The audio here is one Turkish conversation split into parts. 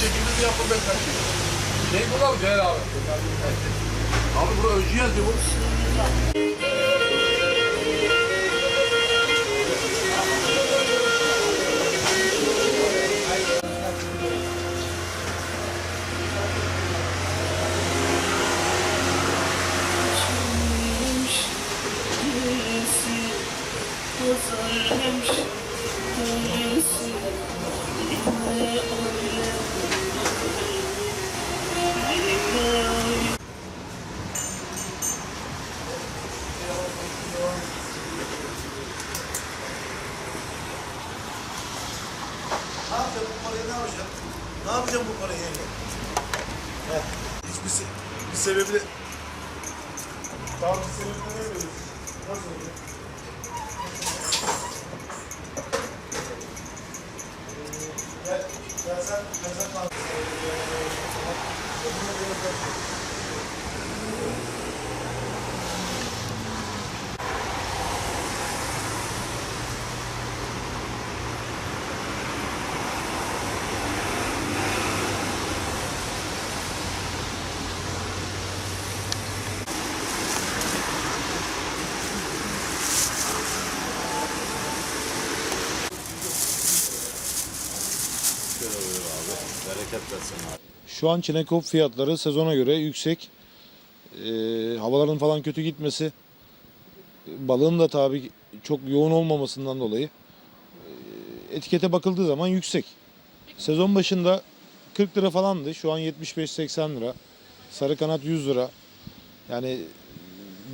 çekimimizi yapın ben kaçayım. Şey bu abi Ceyhan abi. Abi burada öncü yazıyor bu. Ne parayı ne yapacağım? Ne yapacağım bu parayı yenge? Heh. Hiçbir se bir sebebi... Tamam bir sebebi ne veriyorsun? Nasıl oluyor? Ee, Gel, gel sen, gel sen kalk. Şu an çinekop fiyatları sezona göre yüksek. Ee, havaların falan kötü gitmesi, balığın da tabii çok yoğun olmamasından dolayı e, etikete bakıldığı zaman yüksek. Sezon başında 40 lira falandı. Şu an 75-80 lira. Sarı kanat 100 lira. Yani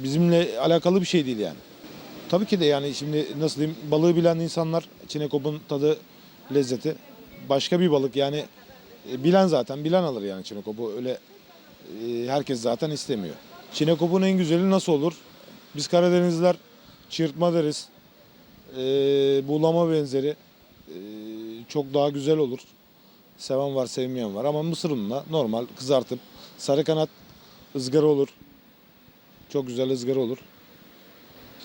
bizimle alakalı bir şey değil yani. Tabii ki de yani şimdi nasıl diyeyim balığı bilen insanlar çinekopun tadı lezzeti başka bir balık yani e, bilen zaten bilen alır yani çinekopu öyle e, herkes zaten istemiyor. Çinekopun en güzeli nasıl olur? Biz Karadenizliler çırpma deriz. E, buğulama benzeri e, çok daha güzel olur. Seven var sevmeyen var ama mısır ununa normal kızartıp sarı kanat ızgara olur. Çok güzel ızgara olur.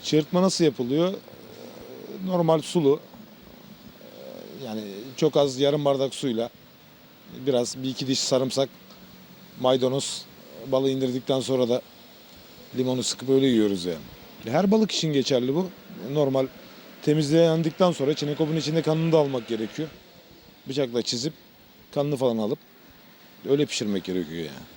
Çırpma nasıl yapılıyor? Ee, Normal sulu. Yani çok az yarım bardak suyla biraz bir iki diş sarımsak, maydanoz, balığı indirdikten sonra da limonu sıkıp öyle yiyoruz yani. Her balık için geçerli bu. Normal temizlendikten sonra çinekopun içinde kanını da almak gerekiyor. Bıçakla çizip kanını falan alıp öyle pişirmek gerekiyor yani.